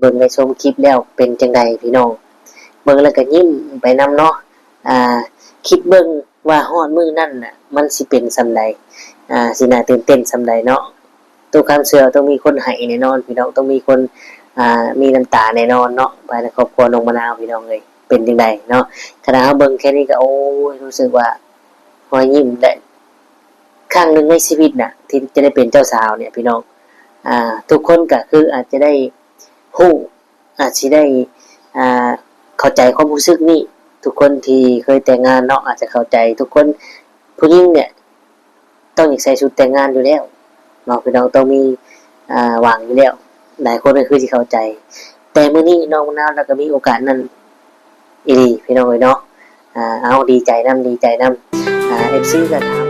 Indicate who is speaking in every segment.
Speaker 1: เบิ่งในชมคลิปแล้วเป็นจังใดพี่น้องเบิ่งแล้วก็ยิ้มไปนํเนาะอ่าคิดเบิ่งว่าฮอดมือนั่นน่ะมันสิเป็นซำใดอ่าสิน่าตื่นเต้นซำใดเนาะทุกคำเชื่อต้องมีคนให้แน่นอน พี่น้องต้องมีคนอ่ามีน้ำตาแน่นอนเนาะภายในครอบครัวน้องมะนาวพี่น้องเลยเป็นจังใดเนาะขณะเราเบิ่งแค่นี้ก็โอ้ยรู้สึกว่าหอยยิ้มได้ครั้งหนึ่งในชีวิตน่ะ ที่จะได้เป็นเจ้าสาวเนี่ยพี่น้อง อ่า ทุกคนก็คืออาจจะได้ ฮู้อาจจะได้อ่าเข้าใจความรู้สึกนี้ทุกคนที่เคยแต่งงานเนาะอาจจะเข้าใจ ทุกคนผู้หญิงเนี่ยต้องอยากใส่ชุดแต่งงานอยู่แล้วเนาะพี่น้องต้องมีอ่าวังอยู่แล้วหลายคนก็คือที่เข้าใจ แต่มื้อนี้น้องมะนาวเราก็มีโอกาสนั้นอีดีพี่น้องเอ้ยเนาะอ่าเอาดีใจนํดีใจนํอ่า FC ก็ถาม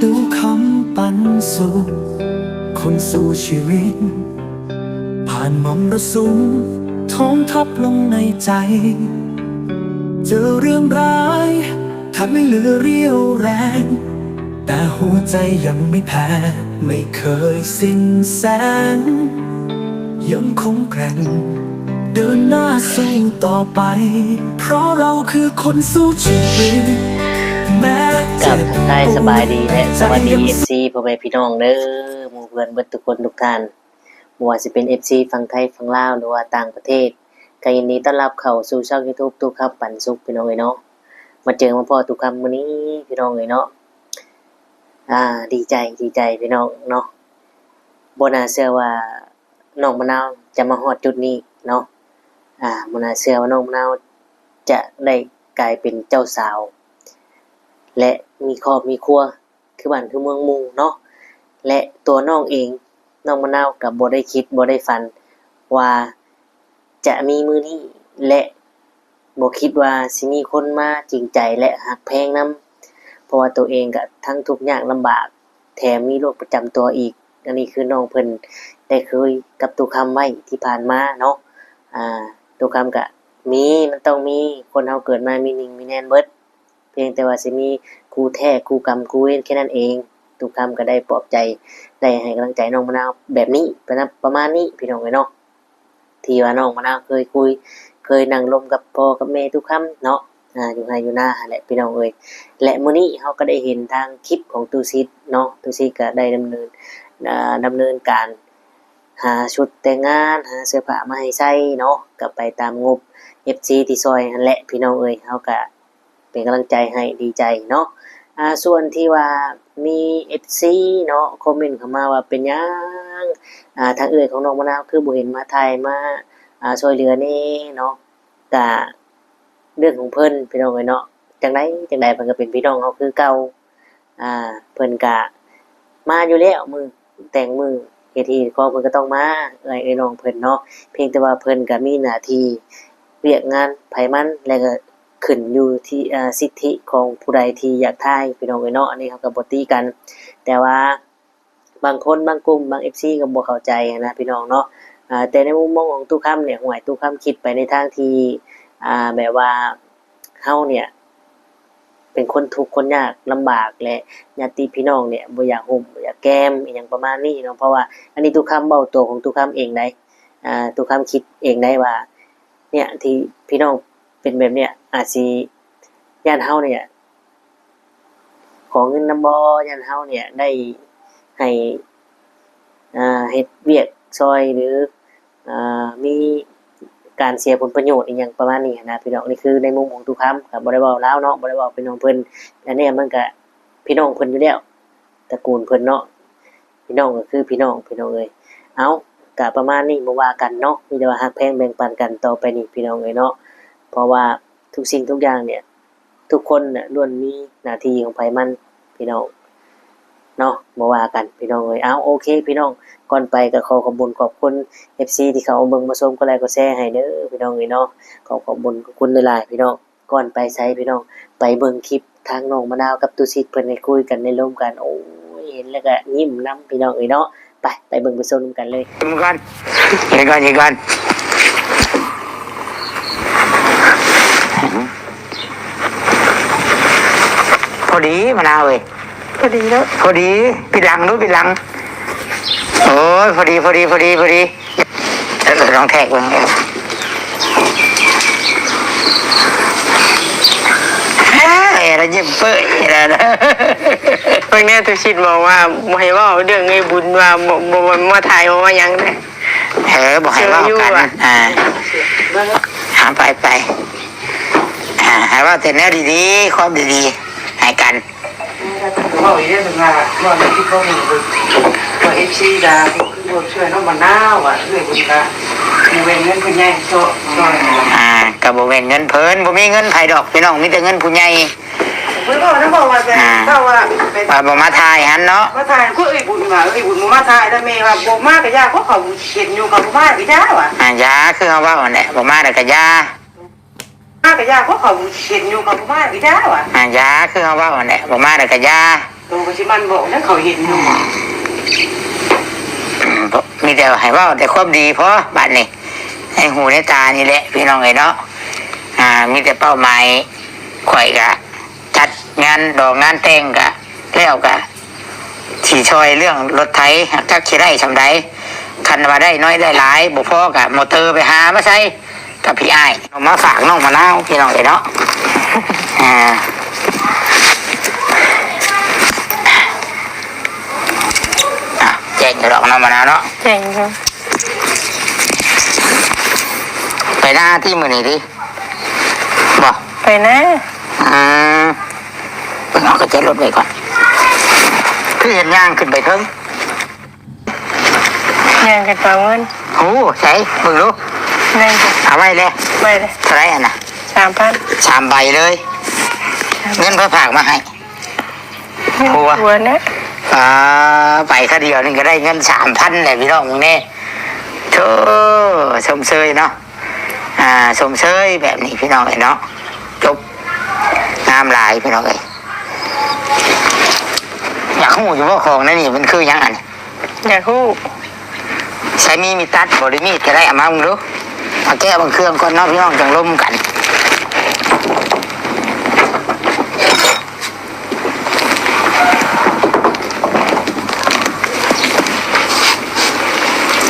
Speaker 2: ดูคำปันสุขคนสู่ชีวิตานมอมระสุมท้องทับลงในใจ เจอเรื่องร้ายทำให้เหลือเรี่ยวแรง แต่หัวใจยังไม่แพ้ ไม่เคยสิ้นแสง ยังคงแกร่ง เดินหน้าสู้ต่อไป เพราะเราคือคนสู้ชีวิตแม้
Speaker 1: กับบทักทายสบายดีและสวัสดี FC พ่อแม่พี่น้องเด้อหมู่เพื่อนเบิดทุกคนทุกท่าน บ่ว่าสิเป็น FC ฝั่งไทยฝั่งลาวหรือว่าต่างประเทศก็ยินดีต้อนรับเข้าสู่ช่อง YouTube ทุกครับปันสุขพี่น้องเอ้ยเนาะมาเจอมาพอทุกคำมื้อนี้พี่น้องเอ้ยเนาะอ่าดีใจดีใจพี่น้องเนาะบ่น่าเชื่อว่าน้องมะนาวจะมาฮอดจุดนี้เนาะอ่าบ่น่าเชื่อว่าน้องมะนาวจะได้กลายเป็นเจ้าสาว และมีครอบมีครัวคือบ้านคือเมืองมูเนาะและตัวน้องเอง น้องมะนาวกับบได้คิดบได้ฝัน ว่าจะมีมือนี้และบคิดว่าสิมีคนมาจริงใจและหักแพงนํเพราะว่าตัวเองก็ทั้งทุกข์ยากลำบาก แถมมีโรคประจำตัวอีก อันนี้คือน้องเพิ่นได้เคยกับตุกคำไว้ที่ผ่านมาเนาะอ่าตุกคำก็มีมันต้องมีคนเฮาเกิดมามีหนิ่งมีแน่นเบิด เพียงแต่ว่าสิมีครูแท้ครูกรรมครูเวรแค่นั้นเอง ทุกคำก็ได้ปลอบใจ ได้ให้กำลังใจน้องมะนาวแบบนี้ประมาณประมาณนี้พี่น้องเอ้ยเนาะที่ว่าน้องมะนาวเคยคุย เคยนั่งลมกับพ่อกับแม่ทุกคำเนาะอ่าอยู่ไห้อยู่หน้าแหละพี่น้องเอ้ยและมื้อนี้เราก็ได้เห็นทางคลิปของตูซิดเนาะตูซิดก็ได้ดำเนินอ่าดำเนินการหาชุดแต่งงานหาเสื้อผ้ามาให้ใส่เนาะก็ไปตามงบ FC ที่ซอยนั่นแหละพี่น้องเอ้ยเฮาก็เป็นกำลังใจให้ดีใจเนาะ อ่าส่วนที่ว่ามี FC เนาะคอมเมนต์เข้ามาว่าเป็นยังอ่าทางเอ่ยของน้องมะนาวคือบ่เห็นมาไทยมาอ่าช่วยเหลือนี่เนาะก็เรื่องของเพิ่นพี่น้องเอ้ยเนาะจังไดจังไดเพิ่นก็เป็นพี่น้องเฮาคือเก่าอ่าเพิ่นก็มาอยู่แล้วมือแต่งมือเฮ็ดที่ขอเพิ่นก็ต้องมาเอ้ยเอ้ยน้องเพิ่นเนาะเพียงแต่ว่าเพิ่นก็มีหน้าที่เวียกงานไผมันแล้วก็ ขึ้นอยู่ที่สิทธิของผู้ใดที่อยากถ่ายพี่น้องเอ้ยเนาะอันนี้เขาก็บ่ตีกัน แต่ว่าบางคนบางกลุ่มบาง FC ก็บ่เข้าใจนะพี่น้องเนาะแต่ในมุมมองของตู้ค้ำเนี่ยหวยตู้ค้ำคิดไปในทางที่แบบว่าเฮาเนี่ยเป็นคนทุกข์คนยากลำบากและญาติพี่น้องเนี่ยบ่อยากห่มบ่อยากแก้มอหยังประมาณนี้เนาะเพราะว่าอันนี้ตู้ค้ำเว้าตัวของตู้ค้ำเองได้อ่าตู้ค้ำคิดเองได้ว่า เนี่ยที่พี่น้องเป็นแบบเนี้ย อาจสิย่านเฮาเนี่ย ขอเงินนำบ่ย่านเฮาเนี่ยได้ให้อ่าเฮ็ดเวียกซอยหรืออ่ามีการเสียผลประโยชน์อีหยังประมาณนี้นะพี่น้องนี่คือในมุมของทุกคำครับบ่ได้เว้าลาวเนาะบ่ได้เว้าพี่น้องเพิ่นอันนี้มันก็พี่น้องเพิ่นอยู่แล้วตระกูลเพิ่นเนาะพี่น้องก็คือพี่น้องพี่น้องเอ้ยเอาก็ประมาณนี้บ่ว่ากันเนาะมีแต่ว่าฮักแพงแบ่งปันกันต่อไปนี่พี่น้องเอ้ยเนาะเพราะว่า ทุกสิ่งทุกอย่างเนี่ย ทุกคนเนี่ยล้วนมีหน้าที่ของไผมันพี่น้องเนาะบ่ว่ากันพี่น้องเอ้ยเอาโอเค พี่น้องก่อนไปก็ขอขอบคุณขอบคุณ FC ที่เขาเอาเบิ่งมาชมก็ไลค์ก็แชร์ให้เด้อพี่น้องเอ้ยเนาะขอขอบคุณขอบคุณหลายๆพี่น้องก่อนไปใช้พี่น้อง ไปเบิ่งคลิปทางน้องมะนาวกับตุสิตเพิ่นได้คุยกันในร่วมกันโอ้ยเห็นแล้วก็ยิ้มนํพี่น้องเอ้ยเนาะไปไปเบิ่งไปชมกันเลย
Speaker 3: ยิงก่อนยิงก่อนยิงก่อน พอดีมะนาวเว้ย
Speaker 4: พอดีแล้ว
Speaker 3: พอดีปิดหลังนู้นปิดหลัง โอ้ยพอดีพอดีพอดีพอดีเออลองแทกเบิ่งเออเฮ้ยเรายิ้มเปื่อยแล้วนะ
Speaker 4: เพิ่งแน่ตุชิดบอกว่าบ่ให้เว่าเรื่องไอ้บุญว่าบ่บ่บ่มาถ่ายบ่มาหยังนะ
Speaker 3: เออบอกให้เว่ากันอ่าหาไปไป อ่าให้เว่าแต่แนวดีๆความดีๆให้กัน
Speaker 5: ว่าอีเรื่องหนึ่งอะว่าในที่เขาเห็นคือว่าเอฟซีดาคือว่าช่วยน้องมะนาวอะช่วยบุญตามีเว้นเงินคุณยายโซ่ช่วย
Speaker 3: อ่ากับโบเวนเงินเพิ่นบ่มีเงินไผดอกพี่น้องมีแต่เงินผู้ใหญ่
Speaker 5: เพื่อนบอกนะบอกว่าแต่ถ้าว่าเป็น
Speaker 3: ว่าบ่มาทายหันเนาะ
Speaker 5: มาถ่ายก็เอ้ยบุญมาเอ้ยบุญมาถ่ายแล้วเมย์ว่าโบมากกับยาเพราะเขาเห็นอยู่กับมากกับยาว่ะ
Speaker 3: อ่ายาคือเฮาเว้าแหละบ่มาแล้วก็ยา มา
Speaker 5: กกับยาเพราะเขาเห็นอยู่กับมากกับยาว่ะ
Speaker 3: อ่ายาคือเฮาเว้าแหละบ่มาแล้วก็ยา
Speaker 5: ตัวปัจจุบันบอกนะเขาเห็นอยู่
Speaker 3: อืมบ่มีแต่ให้เว้าแต่ความดีพอบัดนี้ให้หูในตานี่แหละ พี่น้องเอ้ยเนาะอ่า มีแต่เป้าหมายข่อยก็จัดงานดอกงานแต่งก็แล้วก็สิช่วยเรื่องรถไถจักสิได้ซำใดคันว่าได้น้อยได้หลายบ่พอก็มอเตอร์ไปหามาใช้ กับพี่อ้ายเอามาฝากน้องมะนาวพี่น้องเอ้ยเนาะอ่าอะแจ้งอยู่ดอกน้องมะนาวเนาะ
Speaker 4: เจ๋งครับ
Speaker 3: ไปหน้าที่มือนี่ดิบอก
Speaker 4: ไปนะ
Speaker 3: อืมเพิ่งเอากระเจ็ดรถไปก่อนคือเห็นย่างขึ้นไปเทิง
Speaker 4: ยังกันเปล่าเงิน
Speaker 3: โอ้ใช่มึงรู้
Speaker 4: นั่นจ้ะ
Speaker 3: เอาไว้เลย
Speaker 4: ไปเลย
Speaker 3: เท่าไหรอะนะ
Speaker 4: สามพัน
Speaker 3: สามใบเลย เงินเพื่อฝากมาให้หัว
Speaker 4: หัวนะ
Speaker 3: อ่าไปค่าเดียวนึงก็ได้เงินสามพันเลยพี่น้องมึงเนี่ยโธ่ชมเชยเนาะอ่าชมเชยแบบนี้พี่น้องเอ้ยเนาะจบงามหลายพี่น้องเอ้ยอยากหูอยู่ว่าของนั่นนี่มันคือหยังไง
Speaker 4: อยากฮู้
Speaker 3: ใช้มีดมีตัดบริมีดก็ได้เอามามึงดู มาแก้บางเครื่องก่อนเนาะพี่น้องจังล้มกัน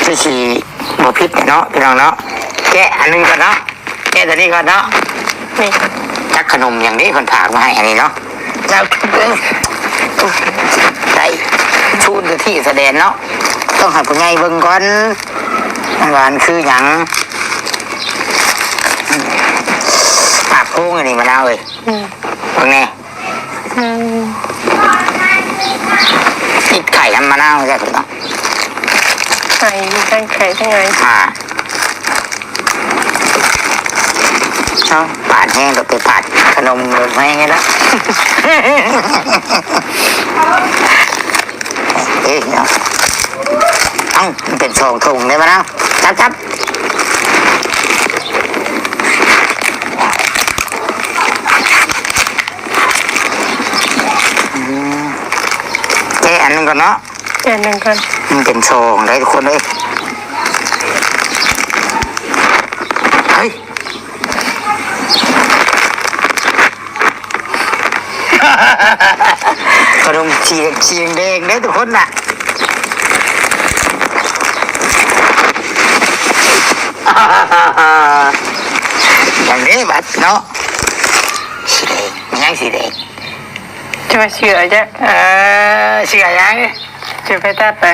Speaker 3: คือสีบพิษเนาะพี่น้องเนาะแกะอันนึงก่อนเนาะแกะตัวนี้ก่อนเนาะ
Speaker 4: นี่
Speaker 3: จักขนมอย่างนี้คนฝากมาให้อันนี้เนาะเจ้าได้ชูนที่แสดงเนาะต้องห้ผู้ใหญ่เบิ่งก่อนหวานคือหยัง ปากโค้งอันนี้มะนาวเอ้ย
Speaker 4: อืม
Speaker 3: เบิ่งแน่
Speaker 4: อืม
Speaker 3: นี่ไข่ทำมะนาวใช่ถูกเนาะ
Speaker 4: ไข่มีทั้งไข่ทั้งไง
Speaker 3: อ่าเอาปาดแห้งก็ไปปาดขนมรถแห้งไงละเอ้ยเนาะเอ้ามันเป็นสองถุงเลยมะนาวจับจับอืมเอ้ยอันหนึงก่อนเนาะ
Speaker 4: เดี๋ยวหนึ่งก่อน
Speaker 3: มันเป็นซองได้ทุกคนเลยเฮ้ยขนมเชียงเชียงแดงได้ทุกคนน่ะอย่างนี้บัดเนาะสีแดงมันยังสีแดง
Speaker 4: จะมาเชื่อจ้ะ
Speaker 3: เออเสียยัง
Speaker 4: จะไปตัดไป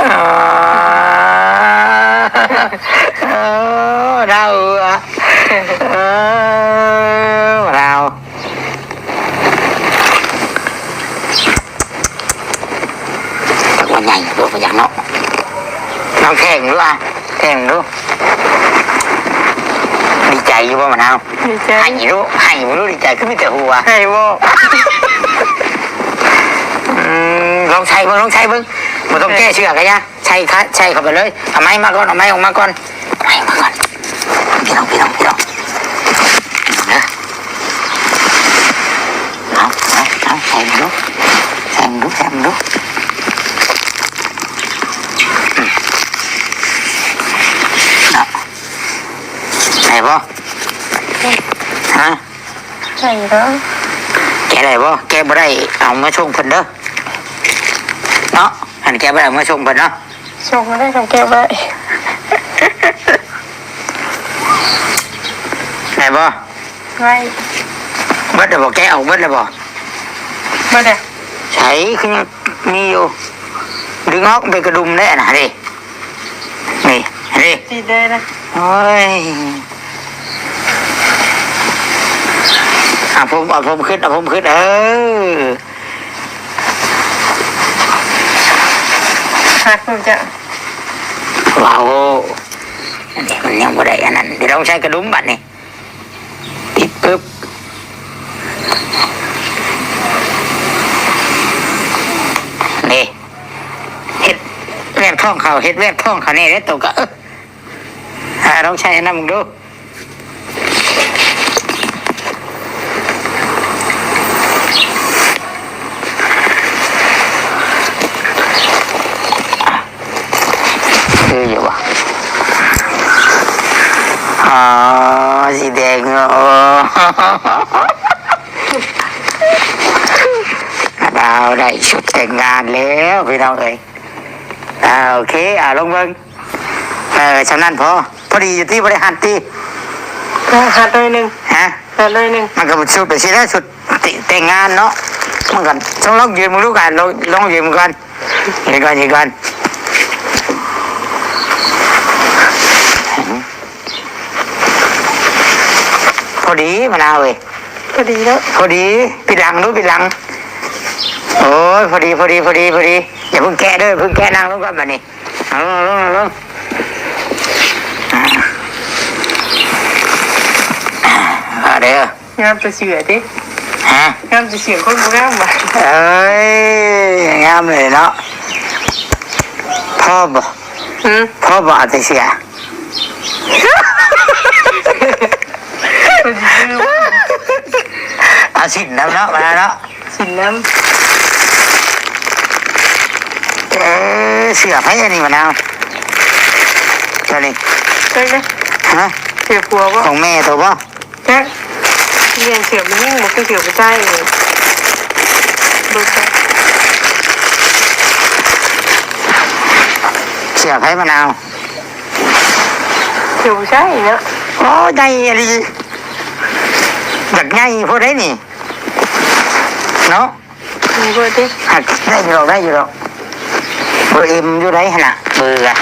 Speaker 3: อ๋อเออเราอะเออเราวันใหญ่ ตัวพยานเนาะเราแข่งรู้อะแข่งรู้ดีใจอยู่ป่ะมะนาว
Speaker 4: ดีใจ
Speaker 3: ให้ดูให้ไม่รู้ดีใจก็มีแต่หัว
Speaker 4: ให้บ่
Speaker 3: อืมลองใช้เบิ้งลองใช้เบิ้งมันต้องแก้เชือกกันยะใช้ค่ะใช้เข้าไปเลยเอาไม้มาก่อนเอาไม้ออกมาก่อนเอาไม้มาก่อนพี่น้องพี่น้องพี่น้องนะเอาเอาเอาใส่มาดูใส่มาดูใส่มาดูอืมเอาใส่บ่ ฮะ
Speaker 4: ใช่แล้ว
Speaker 3: แกได้บ่แกบ่ได้เอามาชงเพิ่นเด้อเนาะอันแกบ่ได้เอามาชงเพิ่นเนาะ
Speaker 4: ชงมาได้ทำแก้ไว้
Speaker 3: ได้บ่
Speaker 4: ไว้
Speaker 3: เบิดแล้วบ่แกเอาเบิดแล้วบ่
Speaker 4: มาเด้อ
Speaker 3: ใช้คือยังมีอยู่ดึงออกไปกระดุมได้น่ะดินี่นี่
Speaker 4: ตีได้นะ
Speaker 3: โอ้ยะผมเอาผมขึ้นเอาผมขึ้น เออ
Speaker 4: หักมันจะ
Speaker 3: ว้าวอันนี้มันยังบ่ได้อันนั้นเดี๋ยวต้องใช้กระดุมบัดนี่ติดปึ๊บนี่เฮ็ดแวบท้องเขาเฮ็ดแวบท้องเขานี่ได้ตกก็เอออ่าลองใช้อันนั้นมึงดูคืออยู่วะ อ๋อสีแดงโอ้ดาวได้ชุดแต่งงานแล้วพี่น้องเอ้ยอ่าโอเค อ่าลงเบิ่งเออฉะนั้นพอพอดีอยู่ที่บริหารตี
Speaker 4: หัดเลยหนึ่ง
Speaker 3: ฮะ
Speaker 4: หัดเลยหนึ่ง
Speaker 3: มันก็ชุดไปสิแล้วชุดติแต่งงานเนาะมันก็ต้องลองยืนมึงดูกันลองลองยืนมึงก่อนยืนก่อนยืนก่อน อดีมะนาวเว้ย
Speaker 4: ก็ดีแล้ว
Speaker 3: พอดีปิดหลังดูปิดหลัง โอ้ยพอดีพอดีพอดีพอดีอย่าเพิ่งแกะเด้วยเพิ่งแกะนั่งลงก่อนแบบนี้เอาลงเอาลงเอาลงอ่าอ่าเด้องา
Speaker 4: มจะเสือดิ
Speaker 3: ฮะ
Speaker 4: งามจะเสือคนบ่งามว่ะ
Speaker 3: เอ้ยงามเลยเนาะพ่อบอก
Speaker 4: อืม
Speaker 3: พ่อบอกอาจจะเสีย
Speaker 4: มันสิซื้อ
Speaker 3: เอาสินน้ำเนาะมาเนาะ
Speaker 4: สินน้
Speaker 3: เออเสือไพ่อันนี้มะนาวตัวนี้ำ
Speaker 4: ใช่ไหม
Speaker 3: ฮะ
Speaker 4: เสือผัวบ่
Speaker 3: ของแม่ตัวบ่
Speaker 4: แจ๊คเรียนเสือมันยิ่งมันก็เสือไม่ใช่เลยดูไป
Speaker 3: เสือไพ่มะนาว
Speaker 4: เสือไม่ใช่เนาะ
Speaker 3: โอ้ใหญ่อะไร อยากใหญ่พวกได้นี่ เนาะ
Speaker 4: มีเบอร์ดิ
Speaker 3: หักได้อยู่หรอกได้อยู่หรอกเบอร์เอ็มอยู่ไหนขนาดเบอร์อะ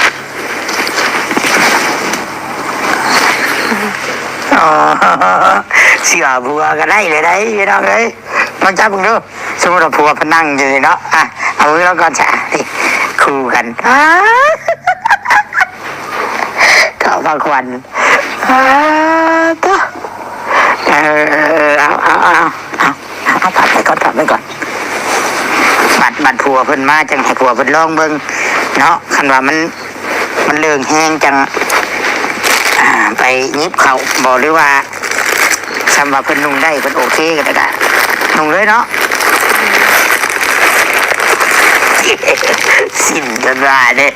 Speaker 3: อ๋อเสือบัวก็ได้เลยได้พี่น้องเอ้ยลองจับมึงดูสมมติว่าผัวพนังอยู่นี่เนาะอะเอามือเราก่อนจ้ะนี่คู่กันอ้าเข้าพักควันอ้าตัว เออเอาเอาเอาเอาเอาผัดไปก่อนผัดไปก่อนบัดบัดผัวเพิ่นมาจังให้ผัวเพิ่นลองเบิ่งเนาะคันว่ามัน มันเลืองแห้งจังอ่าไปยิบเขาบอกหรือว่าคำว่าเพิ่นนุ่งได้เพิ่นโอเคก็ได้นุ่งเลยเนาะสิ้นจนว่าเด้อ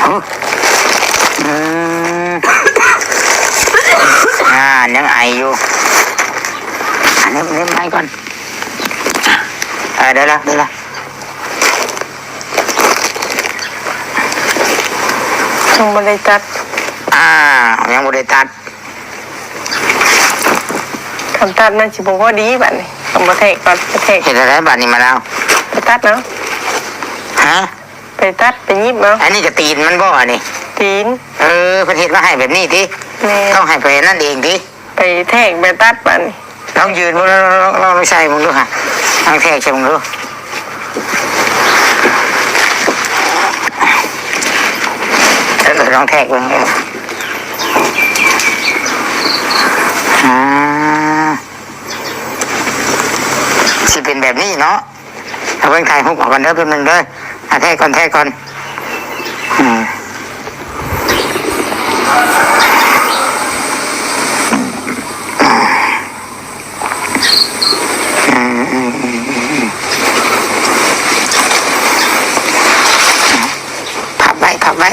Speaker 3: โอ้อืม อ่ายังไออยู่ อันนี้เล่นไม้ก่อนเออได้ละได้ละ
Speaker 4: ยังไม่ได้ตัด
Speaker 3: อ่า ยังบ่ได้ตัด
Speaker 4: คำตัดมันสิบอกว่าดีแบบนี้เอามาเทกก่อนไปเทก
Speaker 3: เห็นอะไรบัดนี้มาแล้ว
Speaker 4: ไปตัดเนาะ
Speaker 3: ฮะ
Speaker 4: ไปตัดไปยิบเนาะ
Speaker 3: อันนี้ก็ตีนมันบ่อันนี้
Speaker 4: ตีน
Speaker 3: เออเพิ่นเฮ็ดมาให้แบบนี้ติ
Speaker 4: แม่
Speaker 3: ต้องให้ไปนั่นเองติ
Speaker 4: ไปเทกไปตัดแบบนี้
Speaker 3: องยืนบ่ลองลองลองลองใส่มึงดูฮะลองแทกใส่มึงดูเออลองแทกมึงอ่าสิเป็นแบบนี้เนาะเอาเพิ่งถ่ายหุบออกกันเด้อเป็นมึงเด้อแทกก่อนแทกก่อน อืม พับไว้พับไว้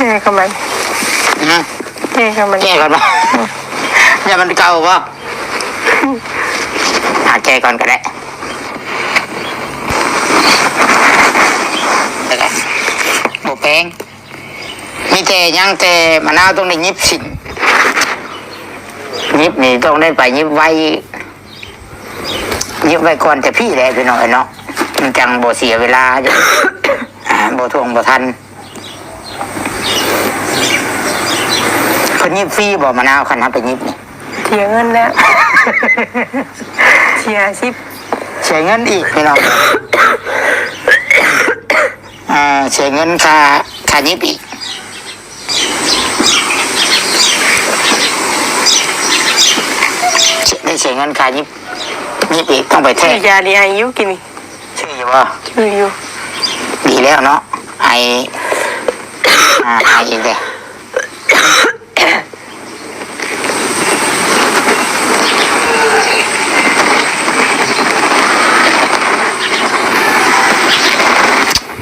Speaker 4: นี่ก็มัน
Speaker 3: นะ
Speaker 4: นี่ก็มัน
Speaker 3: แก้ก่อนบ่ อย่ามัน เก่าบ่หาแก้ก่อนก็ได้แล้วก็หมูแป้งมีแต่ยังแต่มะนาวต้องได้ยิบสิ่งยิบนี่ต้องได้ไปยิบไว้ยิบไว้ก่อนแต่พี่แหละพี่น้องเอ้ยเนาะมันจังบ่เสียเวลาอยู่อ่าบ่ทวงบ่ทันคนยิบฟรีบ่มะนาวคันทำไปยิบนี่
Speaker 4: เสียเงินแล้ว เสียสิบ
Speaker 3: เสียเงินอีกพี่น้องอ่าเสียเงินค่าค่ายิบอีกได้เสียเงินค่ายิบยิบอีกต้องไปแท้
Speaker 4: ชื่อยาดีอายุกินนี่
Speaker 3: ชื่ออยู่ว่า
Speaker 4: ชื่ออยู่
Speaker 3: ดีแล้วเนาะไออ่าไออีกเลย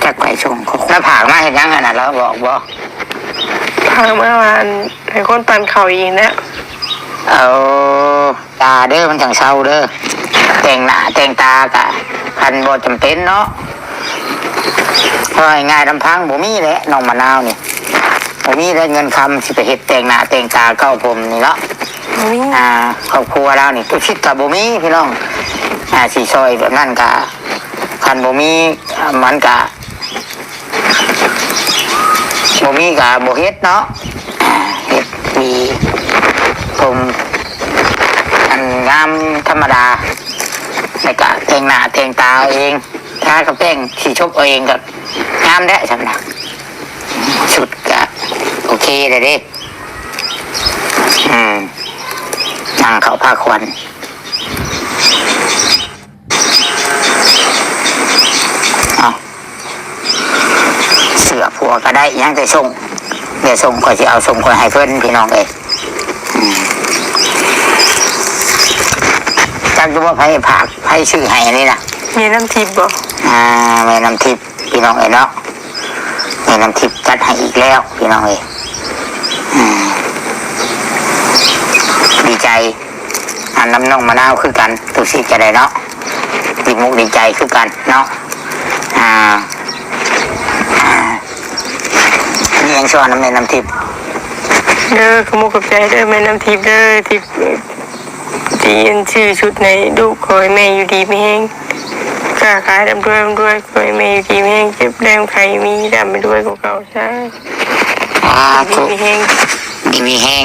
Speaker 3: จักไปชงเขาแล้วผากมาเห็นยังไงนะแล้วบอกบอก
Speaker 4: พาเมื่อวานไอ้คนปันเข่าอีกนะ
Speaker 3: เอาตาเด้อมันจังเศร้าเด้อแต่งหน้าแต่งตากะพันบ่จำเป็นเนาะเพราะง่ายๆลำพังบ่มีแหละน้องมะนาวนี่บ่มีได้เงินคำสิไปเฮ็ดแต่งหน้าแต่งตาเข้าผมนี่เนาะ
Speaker 4: นี่
Speaker 3: อ่าครอบครัวเรานี่ตุชิดกับบ่มีพี่น้องอ่าสีซอยแบบนั้นกะคันบ่มีอ่ามันกะ บ่มีกะบ่เฮ็ดเนาะเฮ็ดมีผมอันงามธรรมดาแล้วก็แต่งหน้าแต่งตาเอาเองทากับแป้งสีชบเอาเองก็งามได้สำนะสุดกะโอเคเลยเด้อืมนั่งเขาผ้าควันเอา เสือผัวก็ได้ยังจะส่งเดี๋ยวส่งก็จะเอาส่งคนให้เพื่อนพี่น้องเลยอืมจักดูว่าไพ่ผักไพ่ชื่อให้อันนี้นะ
Speaker 4: มีน้ำทิพย์บ่
Speaker 3: อ่าแม่น้ำทิพย์พี่น้องเอ้ยเนาะแม่น้ำทิพย์จัดให้อีกแล้ว พี่น้องเอ้ยอืมดีใจอันน้ำนองมะนาวคือกันตุสิจะได้เนาะดีมุกดีใจคือกันเนาะอ่าอ่า นี่ยังชวนน้ำแม่น้ำทิพย์
Speaker 4: เด้อขโมยกับใจเด้อแม่น้ำทิพย์เด้อทิพย์ที่ยันชื่อชุดในลูกขอให้แม่อยู่ดีไม่แห้งค้าขายดำด้วยดำด้วยขอให้แม่อยู่ดีไม่แห้งเจ็บแรงใครมีดำไปด้วยกับเก่าใช่
Speaker 3: อ่า
Speaker 4: ดี
Speaker 3: ถูก
Speaker 4: ไม่แห้ง
Speaker 3: ดีมีแห้ง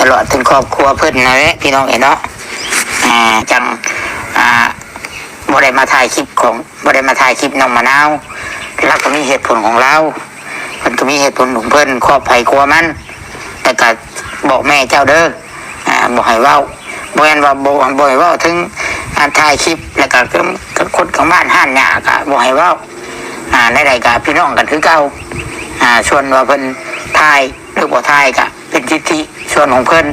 Speaker 3: ตลอดถึงครอบครัวเพิ่นนะเว้ยพี่น้องเอ๋ยเนาะอ่าจังอ่าบ่ได้มาถ่ายคลิปของบ่ได้มาถ่ายคลิปน้องมะนาวเราก็มีเหตุผลของเรา เพิ่นก็มีเหตุผลของเพิ่นครอบภัยกลัวมัน แต่ก็บอกแม่เจ้าเด้ออ่าบอกให้เว้าบ่แม่นว่าบ่บ่ให้เว้าถึงการถ่ายคลิปแล้วก็ก็คนของบ้านห้านหญ้าก็บ่ให้เว้าอ่าในใดก็พี่น้องกันคือเก่าอ่าส่วนว่าเพิ่นทายหรือบ่ทายก็เป็นสิทธิส่วนของเพิ่น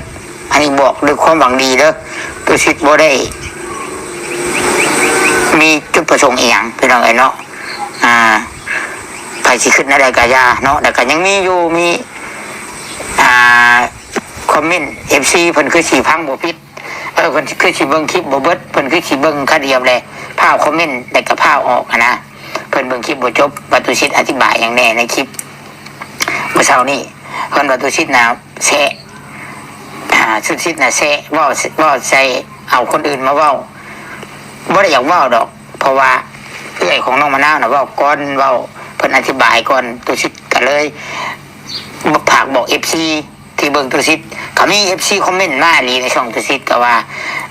Speaker 3: อันนี้บอกด้วยความหวังดีเด้อตัวชิดบ่ได้มีจุดประสงค์อีหยังพี่น้องไอ้เนาะอ่า ใครสิขึ้นอะไรก็อยาเนาะแต่ก็ยังมีอยู่มีอ่าคอมเมนต์ FC เพิ่นคือสิพังบ่ผิดเออเพิ่นคือสิเบิ่งคลิปบ่เบิดเพิ่นคือสิเบิ่งคาเดียวแหละภาพคอมเมนต์แต่ก็ภาพออกนะเพิ่นเบิ่งคลิปบ่จบวัตุชิดอธิบายอย่างแน่ในคลิปเมื่อเช้านี้คนประตูชิดนะแซะอ่าชุดชิดนะแซะว่าว่าใส่เอาคนอื่นมาว่าบ่ได้อยากว่าดอก เพราะว่าเอื้อยของน้องมะนาวนะว่าก่อนว่า เพิ่นอธิบายก่อนตัวชิดกันเลยผากบอกเอฟซีที่เบิ่งตัวชิดเขามีเอฟซีคอมเมนต์มาลีในช่องตัวชิดก็ว่า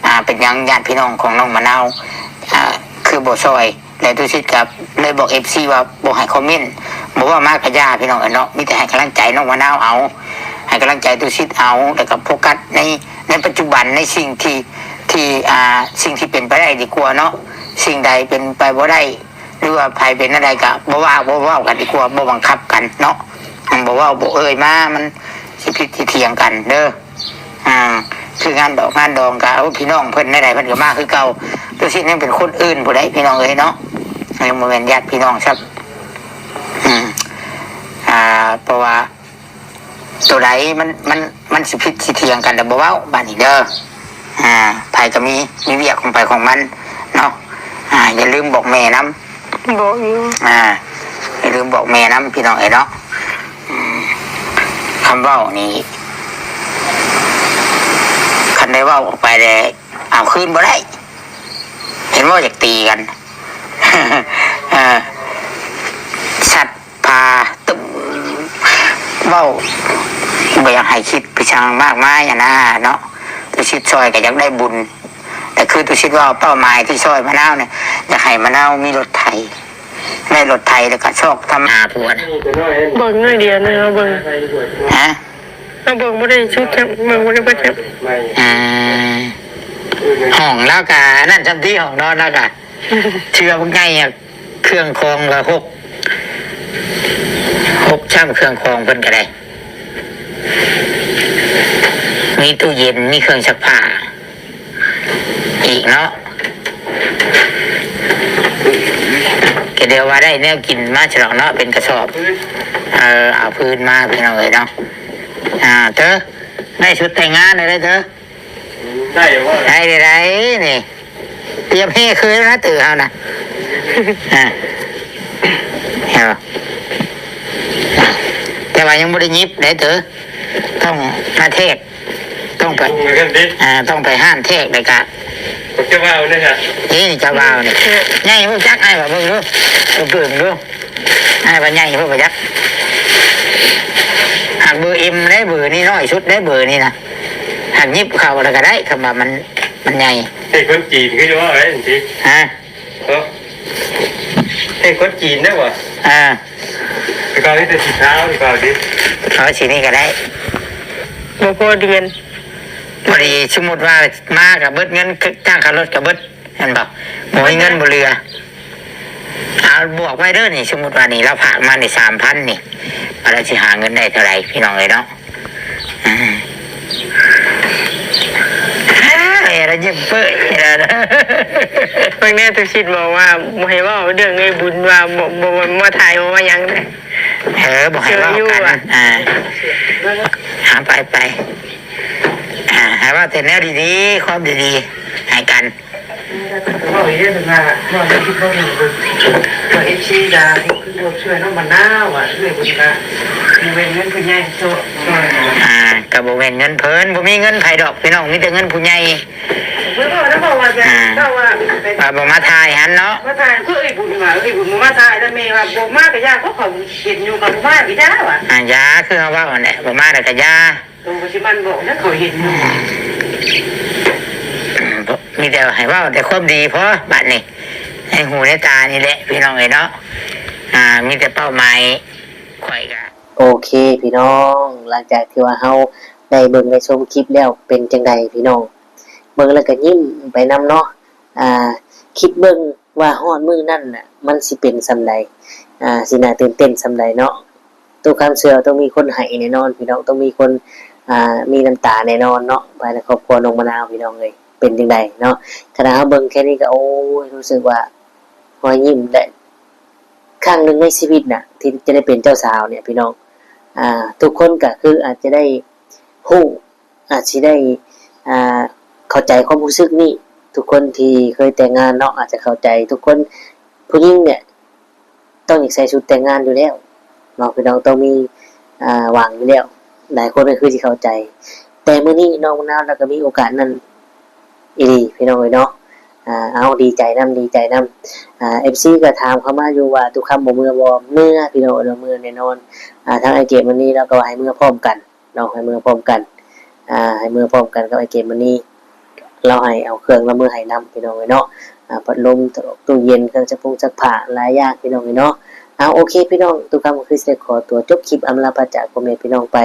Speaker 3: อ่าเป็นยังญาติพี่น้องของน้องมะนาวอ่าคือบ่ซอยและตัวชิดกับเลยบอกเอฟซีว่าบ่ให้คอมเมนต์บอกว่ามากกระยาพี่น้องเอ๋ยเนาะมีแต่ให้กำลังใจน้องมะนาวเอาให้กำลังใจตุชิดเอาแล้วก็โฟกัสในในปัจจุบันในสิ่งที่ที่อ่าสิ่งที่เป็นไปได้ดีกว่าเนาะสิ่งใดเป็นไปบ่ได้ หรือว่าภัยเป็นอะไรก็บ่ว่าบ่ว่ากันดีกว่าบ่บังคับกันเนาะมันบ่ว่าบ่เอ่ยมามันสิผิดสิเถียงกันเด้ออ่าคืองานดอกงานดองก็เอาพี่น้องเพิ่นได้ใดเพิ่นก็มาคือเก่าตุชิดนี่เป็นคนอื่นผู้ใดพี่น้องเอ้ยเนาะยังบ่แม่นญาติพี่น้องครับอืมอ่าเพราะว่า ตัวไหนมันมันมันสิพิษสิเทียงกันแต่บ่ว้าบ้านนี้เด้ออ่าไผก็มีมีเวียกของไผของมัน เนาะอ่าอย่าลืมบอกแม่น้
Speaker 4: บอกอยู่
Speaker 3: อ่าอย่าลืมบอกแม่น้ำพี่น้องเอ๋ยเนาะคำว้านี่คันได้ว้าออกไปเลยเอาคืนบ่ได้ เห็นว่าอยากตีกันสัตว์พาตึมเว้าบ่อยากให้คิดไปช่างมากมายอะนะเนาะตัวชิดซอยก็อยากได้บุญ แต่คือตัวชิดว่าเป้าหมายที่ซอยมะนาวเนี่ยอยากให้มะนาวมีรถไถได้รถไถแล้วก็โชคทำหาผัวนะ
Speaker 4: เบิ่งหน่อยเดียวนะเอาเบิ่ง
Speaker 3: ฮะ
Speaker 4: เอาเบิ่งบ่ได้ชุดจับเบิ่งบ่ได้บ่จับ
Speaker 3: อืมห้องแล้วกะนั่นจำที่ห้องนอนแล้วกะเชื่อว่าไงอะเครื่องคองละหกหกช่างเครื่องคองเพิ่นก็ได้มีตู้เย็นมีเครื่องซักผ้า อีกเนาะก็เดี๋ยวว่าได้เนี่ยกินมาฉลองเนาะเป็นกระสอบ เออเอาพื้นมาพี่น้องเอ๋ยเนาะอ่าเธอได้ชุดแต่งงานเลยเธอ
Speaker 5: ได้ว่า
Speaker 3: ได้ได้ได้นี่เตรียมเฮ่คืนแล้วนะตื่นเอานะอ่าเห็นปะแต่ว่ายังไม่ได้ยิบได้เถอะต้องมาเทศต้องไป
Speaker 5: เหมือนกันดิ
Speaker 3: อ่าต้องไปห้านเทศเลยกะ
Speaker 5: ผมจะว่าเนี่ยฮะ
Speaker 3: นี่เจ้าบ่าวนี่ง่ายพวกจักไอ้แบบมึงรู้ตัวเปลืองรู้ไอ้แบบง่ายพวกจักหากเบอร์เอ็มได้เบอร์นี่น้อยชุดได้เบอร์นี่นะหากยิบเข้าแล้วก็ได้คำว่ามันมันใหญ่
Speaker 5: ให้คนจีนก็จะว่าอะไรจริง
Speaker 3: ฮะ
Speaker 5: เออให้คนจีนได้ป่ะ
Speaker 3: อ่า
Speaker 5: ไปก่อนที่จะสีเท้าดีกว่าดิ
Speaker 3: เขาสีนี่ก็ได้
Speaker 4: บ่พอเดือน
Speaker 3: พอดีสมมติว่ามากับเบิดเงินจ้างขับรถกับเบิดเห็นบอกหมยเงินบนเรือเอาบวกไว้เด้อนี่สมมติว่านี่เราผ่านมาในสามพันนี่เราจะหาเงินได้เท่าไหร่พี่น้องเลยเนาะเฮ้ยเราเยิ้มเปื่อแล้วนะ
Speaker 4: บางแน่ตุชิดบอกว่าบ่ให้ว้าเรื่องไอ้บุญว่าบ่บ่บ่มาถ่ายว่ายังเด้
Speaker 3: เออบอกให้ว่ากัน
Speaker 4: อ่า
Speaker 3: หาไปไป อ่าให้ว่าแต่แนวดีๆ ความดีๆให้กัน
Speaker 5: ว่าอย่างนี้ถึงอะว่าไม่คิดว่ามันว่าเอฟซีดาที่คือว่าช่วยน้องมันน่าวอะช่วยคุณตามีเวรเงินคุณยายโซ่ช่วย
Speaker 3: อ่ากับโบเวนเงินเพิ่นบ่มีเงินไผดอกพี่น้องมีแต่เงินผู้ใหญ่
Speaker 5: เมื่อก่อนนะบอกว่าจะก็ว่าเป็น
Speaker 3: ว่าบ่มาทายหันเนาะ
Speaker 5: มาถ่ายก็เอ้ยบุญมาเอ้ยบุญมาถ่ายแล้วเมย์ว่าโบมากกับยาเขาเขาเห็นอยู่กับมากกับยาว่ะ
Speaker 3: อ่ายาคือเฮาว่าหั่นแหละบ่มาแล้วก็ยา
Speaker 5: ตรงปัจจุบันบอกนะเขาเห็นอยู่
Speaker 3: อืมบ่มีแต่ให้เว้าแต่ความดีพอบัดนี้ให้หูในตานี่แหละพี่น้องเอ้ยเนาะอ่า มีแต่เป้าหมายข่อยก็
Speaker 1: โอเค พี่น้อง หลังจากที่ว่าเฮาได้เบิ่งได้ชมคลิปแล้วเป็นจังใดพี่น้องเบิ่งแล้วก็ยิ้มไปนํเนาะอ่า คิดเบิ่งว่าฮอดมื้อนั่นน่ะ มันสิเป็นซำใดอ่าสิน่าตื่นเต้นซำใดเนาะตัวคำเชื่อต้องมีคนให้แน่นอน พี่น้องต้องมีคน อ่ามีน้ำตาแน่นอนเนาะภายในครอบครัวน้องมะนาวพี่น้องเอ้ยเป็นจังใดเนาะขณะเบิ่งแค่นี้ก็โอ้ยรู้สึกว่ารอยยิ้มได้ครั้งหนึ่งในชีวิตน่ะ ที่จะได้เป็นเจ้าสาวเนี่ยพี่น้อง อ่า ทุกคนก็คืออาจจะได้ฮู้อาจจะได้อ่าเข้าใจความรู้สึกนี่ทุกคนที่เคยแต่งงานเนาะอาจจะเข้าใจ ทุกคนผู้หญิงเนี่ย ต้องอยากใส่ชุดแต่งงานอยู่แล้วเนาะพี่น้องต้องมีอ่าหวังอยู่แล้ว หลายคนก็คือที่เข้าใจ แต่เมื่อนี้น้องนาวเราก็มีโอกาสนั้นอีพี่น้องเอ้ยเนาะอ่าเอาดีใจนํดีใจนํอ่าเอฟซีก็ถามเข้ามาอยู่ว่าทุกคำบ่เมื่อบ่เมื่อพี่น้องเอ้ยเมื่อแน่นอนอ่าทางไอเกมมันนี่เราก็ให้เมื่อพร้อมกันเราให้เมื่อพร้อมกันอ่าให้เมื่อพร้อมกันกับไอเกมมันนี่เราให้เอาเครื่องละมือให้นำพี่น้องเลยเนาะอ่าพัดลมตู้เย็นเครื่องจักรพงจักรผ้าหลายอย่างพี่น้องเลยเนาะ เอาโอเคพี่น้องตุกคำก็คือสิได้ขอตัวจบคลิปอำลาพระจากพ่อแม่พี่น้องไป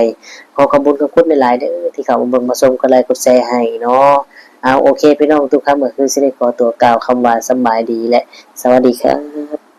Speaker 1: ขอขอบคุณขอบคุณหลายๆเด้อที่เขามาเบิ่งมาชมกันไลค์กดแชร์ให้เนาะเอาโอเคพี่น้องทุกคำก็คือสิได้ขอตัวกล่าวคำว่าสบายดีและ สวัสดีครับ